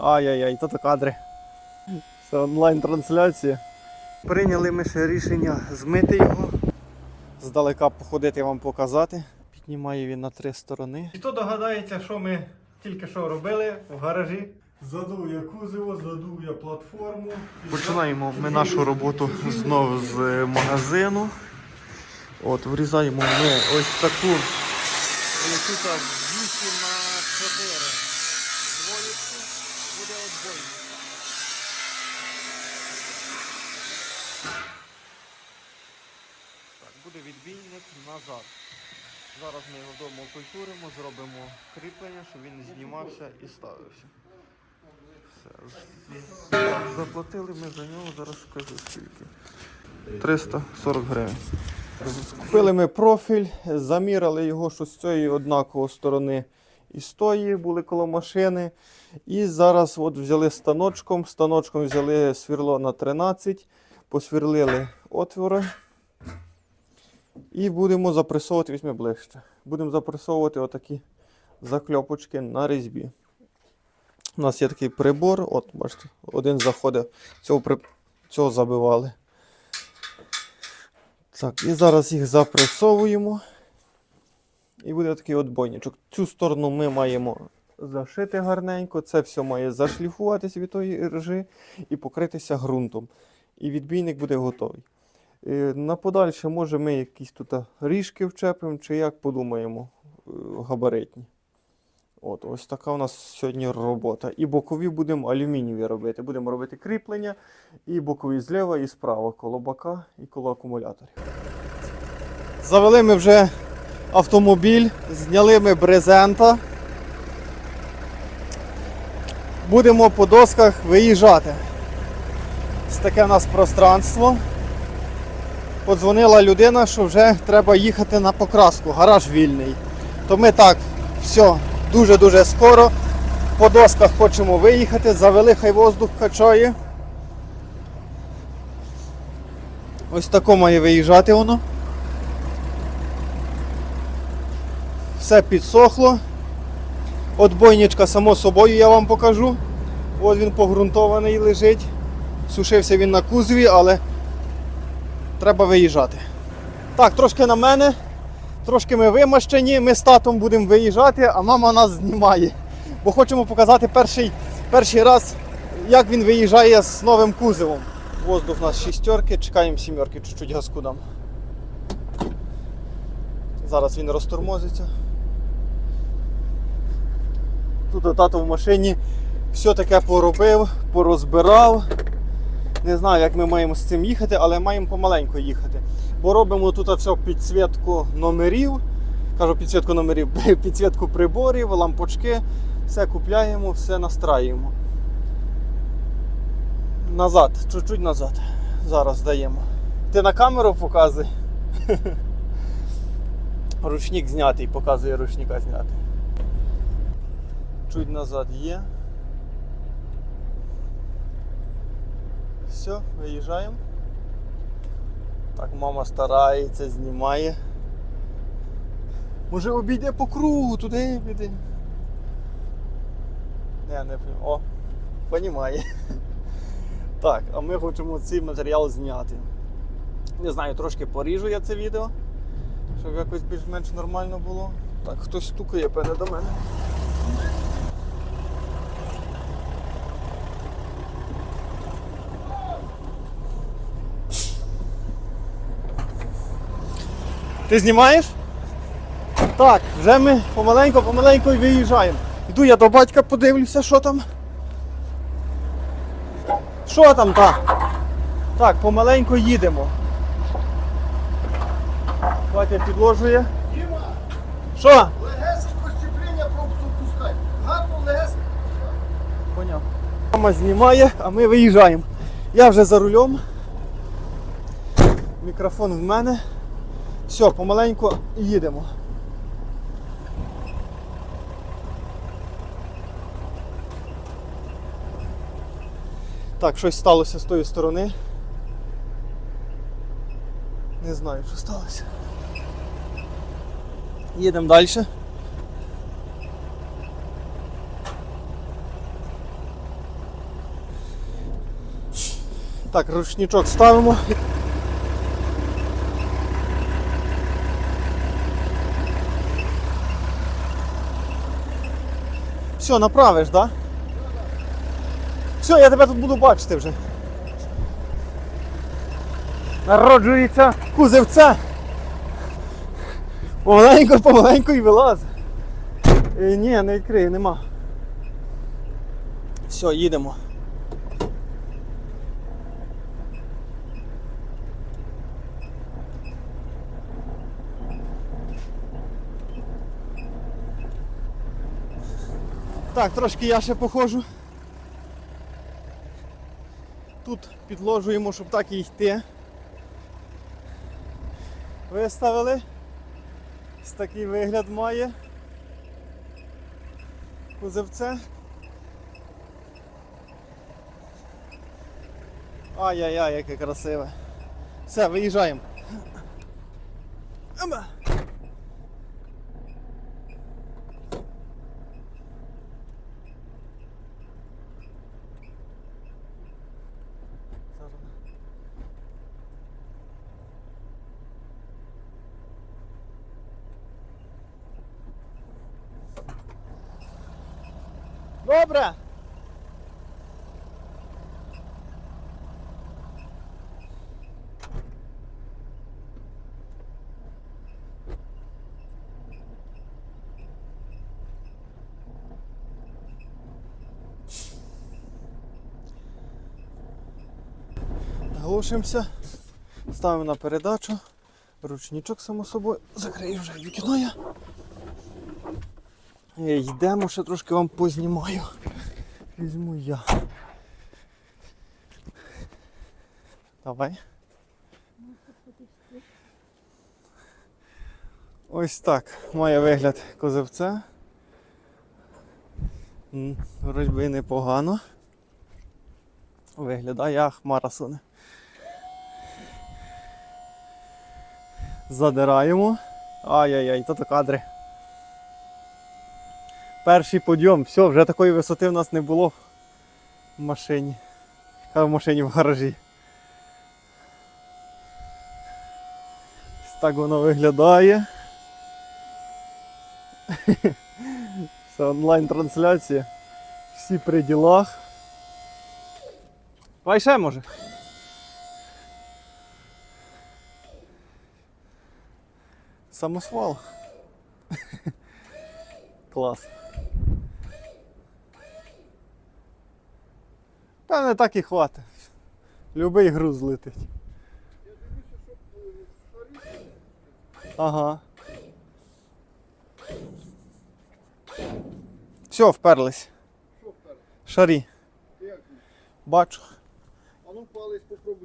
Ай-яй-яй, то то кадри. Це онлайн-трансляція. Прийняли ми ще рішення змити його. Здалека походити вам показати. Піднімає він на три сторони. Хто догадається, що ми тільки що робили в гаражі? Задув я кузово, задув я платформу. Починаємо ми нашу роботу знову з е, магазину. От, врізаємо ми ось таку тут 8 на 4 двоєчку буде отбойник. Так, буде відбійник назад. Зараз ми його вдома культуримо, зробимо кріплення, щоб він знімався і ставився. Все. Заплатили ми за нього, зараз скажу скільки. 340 гривень. Купили ми профіль, заміряли його, що з цієї однаково сторони і з тої були коло машини. І зараз от взяли станочком, станочком взяли свірло на 13, посвірлили отвори. І будемо запресовувати, візьми ближче. Будемо запресовувати отакі закльопочки на різьбі. У нас є такий прибор, от бачите, один заходить, цього, при... цього забивали. Так, і зараз їх запресовуємо. І буде такий отбойничок. Цю сторону ми маємо зашити гарненько. Це все має зашліфуватися від тої ржи і покритися ґрунтом. І відбійник буде готовий. Е, На подальше, може, ми якісь тут ріжки вчепимо, чи як подумаємо, е, габаритні. От, ось така у нас сьогодні робота. І бокові будемо алюмінієві робити. Будемо робити кріплення, і бокові зліва, і справа, коло бока і коло акумуляторів. Завели ми вже автомобіль, зняли ми брезента. Будемо по досках виїжджати. Ось таке у нас пространство. Подзвонила людина, що вже треба їхати на покраску, гараж вільний. То ми так, все, дуже-дуже скоро. По досках хочемо виїхати, завели, хай воздух качає. Ось тако має виїжджати воно. Все підсохло. Отбойничка, само собою, я вам покажу. От він погрунтований лежить. Сушився він на кузові, але треба виїжджати. Так, трошки на мене, трошки ми вимащені, ми з татом будемо виїжджати, а мама нас знімає. Бо хочемо показати перший, перший раз, як він виїжджає з новим кузовом. Воздух у нас шістерки, чекаємо сімерки, чуть-чуть газку дам. Зараз він розтормозиться. Тут тато в машині все таке поробив, порозбирав. Не знаю, як ми маємо з цим їхати, але маємо помаленьку їхати. Бо робимо тут все підсвітку номерів. Кажу підсвітку номерів, підсвітку приборів, лампочки. Все купляємо, все настраюємо. Назад, чуть-чуть назад. Зараз даємо. Ти на камеру показуй. Ручник знятий, показує ручника зняти. Чуть назад є. Все, виїжджаємо. Так, мама старається, знімає. Може обійде по кругу, туди піде. Не, не О, понімає. Так, а ми хочемо цей матеріал зняти. Не знаю, трошки поріжу я це відео, щоб якось більш-менш нормально було. Так, хтось стукає певне мене. Ти знімаєш? Так, вже ми помаленько-помаленько виїжджаємо. Йду я до батька подивлюся, що там. Що там так? Так, помаленько їдемо. Батя підложує. Діма, Що? легесенько сцепління пропускай. Гарно легесенько. Поняв. Мама знімає, а ми виїжджаємо. Я вже за рулем. Мікрофон в мене. Все, помаленьку їдемо. Так, щось сталося з тої сторони. Не знаю, що сталося. Їдемо далі. Так, рушничок ставимо. Все, направиш, так? Да? Все, я тебе тут буду бачити вже. Народжується кузовця. Помаленько, помаленько і вилаз. І ні, не відкриє, нема. Все, їдемо. Так, трошки я ще походжу. Тут підложуємо, щоб так і йти. Виставили. Ось такий вигляд має. Кузовце. Ай-яй-яй, яке красиве. Все, виїжджаємо. Добре. Глушимося, ставимо на передачу, ручничок само собою, закрию вже вікно я. Е, Йдемо, ще трошки вам познімаю. Візьму я. Давай. Ось так має вигляд козовця. Вроді і непогано. Виглядає хмара суне. Задираємо. Ай-яй-яй, то то кадри. Перший подйом, все, вже такої висоти в нас не було в машині. А в машині в гаражі. Так воно виглядає. Це онлайн-трансляція. Всі при ділах. Давай може. Самосвал. Клас. Певне так і хватить. Любий груз летить. Ага. Все, вперлись. Шарі. Бачу.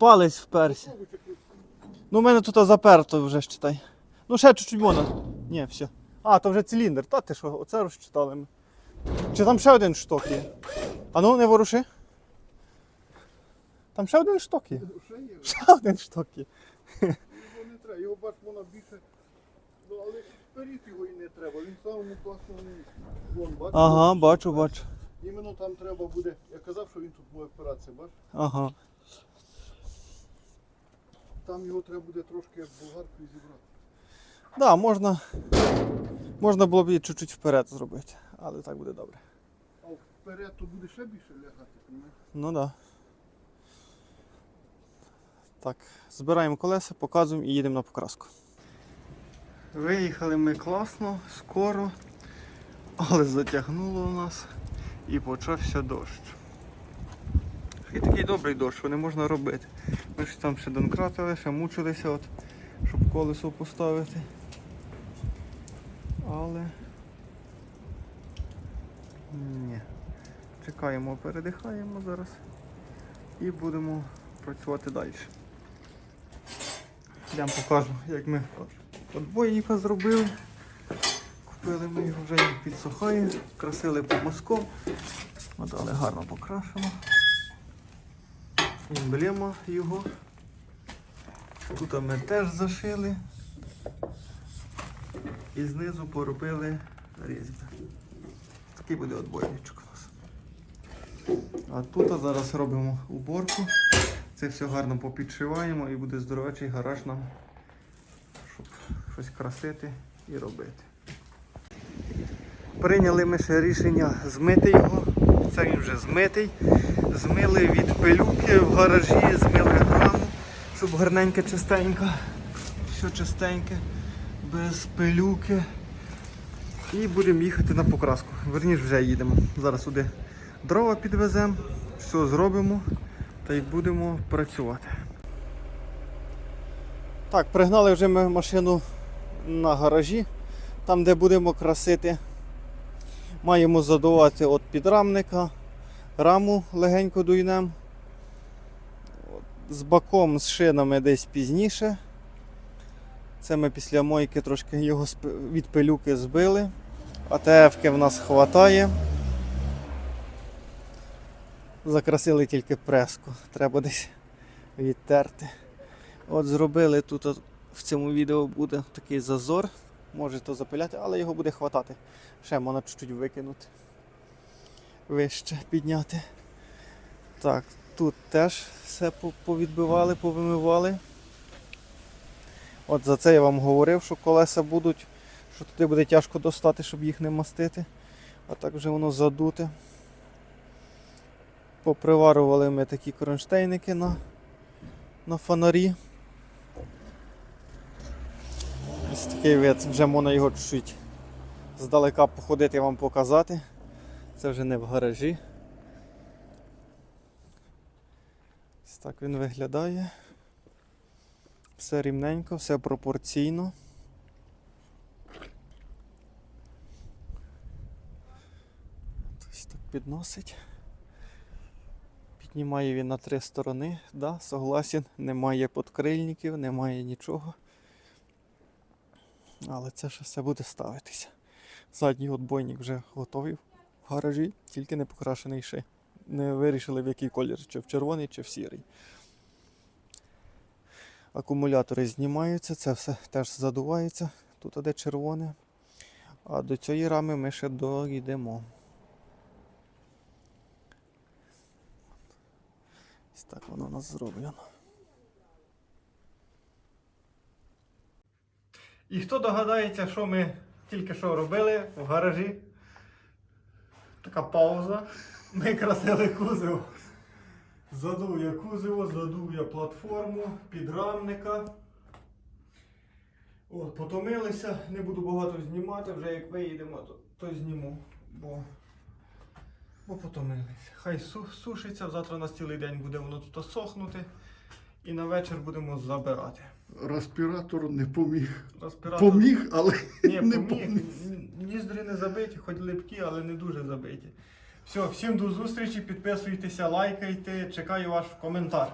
Палець вперся. Ну, у мене тут заперто вже ж читай. Ну, ще чуть-чуть можна. Ні, все. А, то вже циліндр. Та ти що, оце розчитали ми. Чи там ще один шток є? А ну, не воруши. Там ще один шток є. Ще є. Ще один шток є. Його не треба. Його бач, вона більше. Ну, але вперед його і не треба. Він в самому класному місці. Вон, бач. Ага, бачу, бачу. Іменно там треба буде. Я казав, що він тут може впиратися, бач? Ага. Там його треба буде трошки як болгаркою зібрати. Да, можна. Можна було б і чуть-чуть вперед зробити, але так буде добре. А вперед то буде ще більше лягати, розумієш? Ну да. Так, збираємо колеса, показуємо і їдемо на покраску. Виїхали ми класно, скоро, але затягнуло у нас і почався дощ. І такий добрий дощ, що не можна робити. Ми ж там ще донкратили, ще мучилися, от, щоб колесо поставити. Але. Ні. Чекаємо, передихаємо зараз і будемо працювати далі. Я вам покажу, як ми отбойника зробили. Купили ми його вже підсухає, красили по мазком. От, але гарно покрашено. Емблема його. Тут ми теж зашили. І знизу поробили різьби. Такий буде отбойничок у нас. А тут зараз робимо уборку. Це все гарно попідшиваємо і буде здоровечий гараж нам, щоб щось красити і робити. Прийняли ми ще рішення змити його. Це він вже змитий. Змили від пилюки в гаражі, змили раму, щоб гарненьке, чистенько. Все чистеньке, без пилюки. І будемо їхати на покраску. Верніше вже їдемо. Зараз сюди дрова підвеземо, все зробимо та й будемо працювати. Так, пригнали вже ми машину на гаражі, там де будемо красити. Маємо задувати від підрамника, раму легенько дуйнемо. З баком, з шинами десь пізніше. Це ми після мойки трошки його від пилюки збили. АТФ-ки в нас хватає. Закрасили тільки преску. Треба десь відтерти. От зробили тут в цьому відео буде такий зазор. Може то запиляти, але його буде хватати. Ще можна чуть-чуть викинути. Вище підняти. Так, тут теж все повідбивали, повимивали. От за це я вам говорив, що колеса будуть, що туди буде тяжко достати, щоб їх не мастити. А так вже воно задуте. Поприварували ми такі кронштейники на, на фонарі. Ось такий вид, вже можна його чуть здалека походити вам показати. Це вже не в гаражі. Ось так він виглядає. Все рівненько, все пропорційно. Ось так підносить. Піднімає він на три сторони, да, согласен, немає подкрильників, немає нічого. Але це ще все буде ставитися. Задній отбойник вже готовий в гаражі, тільки не покрашений ще. Не вирішили в який колір, чи в червоний, чи в сірий. Акумулятори знімаються, це все теж задувається. Тут іде червоне. А до цієї рами ми ще дійдемо. Ось так воно у нас зроблено. І хто догадається, що ми тільки що робили в гаражі? Така пауза. Ми красили кузов. Задув я кузово, задув я платформу, підрамника. От, потомилися, не буду багато знімати, вже як виїдемо, то, то зніму. Бо, бо потомились. Хай сушиться, завтра у нас цілий день буде воно тут сохнути. І на вечір будемо забирати. Респіратор не поміг. Респіратор- Поміг, але Ні, не поміг. поміг. Н- Ніздрі не забиті, хоч липкі, але не дуже забиті. Все, всім до зустрічі, підписуйтеся, лайкайте, чекаю ваш коментар.